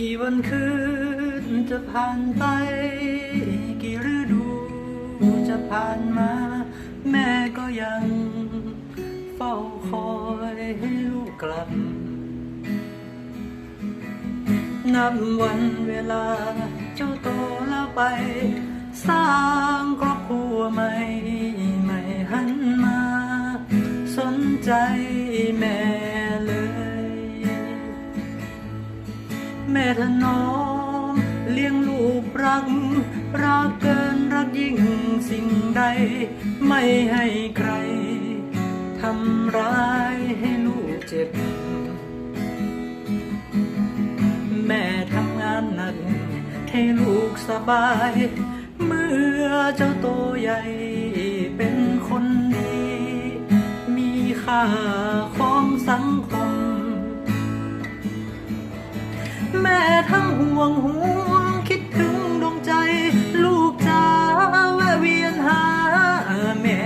กี่วันคืนจะผ่านไป กี่ฤดูจะผ่านมา แม่ก็ยังเฝ้าคอยให้ลูกกลับ นับวันเวลาเจ้าโตแล้วไป สร้างครอบครัวใหม่ ไม่หันมา สนใจแม่ ถนอม เลี้ยงลูกรัก รักเกินรักยิ่งสิ่งใด ไม่ให้ใครทำร้ายให้ลูกเจ็บ แม่ทำงานหนัก ให้ลูกสบาย เมื่อเจ้าโตใหญ่เป็นคนดี มีค่า งห่วงคิดถึงดวงใจ ลูกจ๋าแวะเวียนหาแม่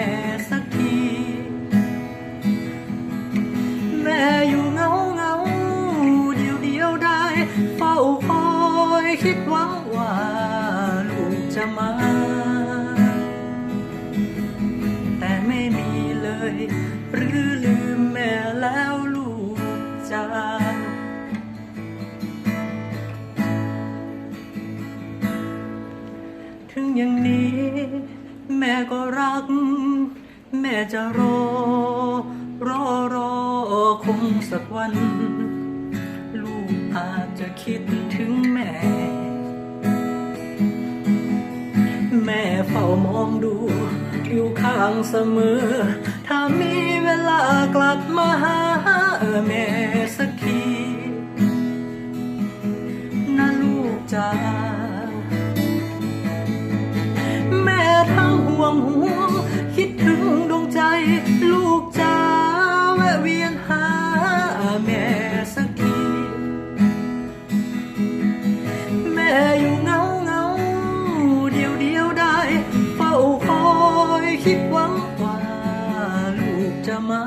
สักที แม่อยู่เงาเงาเดียวเดียวได้ เฝ้าคอยคิดหวังว่าลูกจะมา แต่ไม่มีเลยหรือ อย่างนี้ แม่ก็รัก แม่จะรอ รอรอคงสักวัน ลูกอาจจะคิดถึงแม่ แม่เฝ้ามองดู อยู่ข้างเสมอ ถ้ามีเวลากลับมาหาแม่สัก มา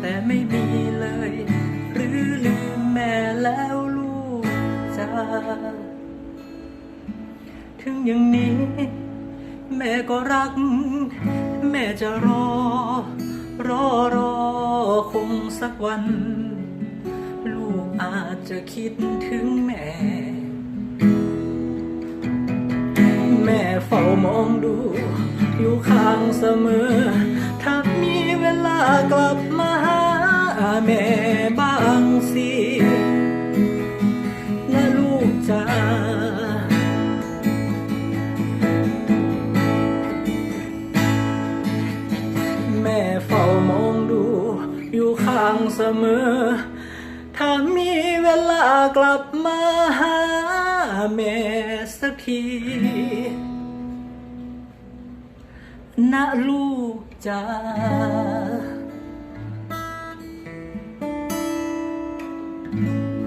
แต่ไม่มีเลย หรือลืมแม่แล้วลูกจ๋าถึงอย่างนี้ แม่ก็รัก แม่จะรอ รอรอคงสักวัน ลูกอาจจะคิดถึงแม่ เฝ้ามองดู อยู่ข้างเสมอ ถ้ามีเวลากลับมาหาแม่บ้างสินะลูกจ๋าแม่เฝ้ามองดู อยู่ข้างเสมอ ถ้ามีเวลากลับมาหาแม่สักที nak luca thank mm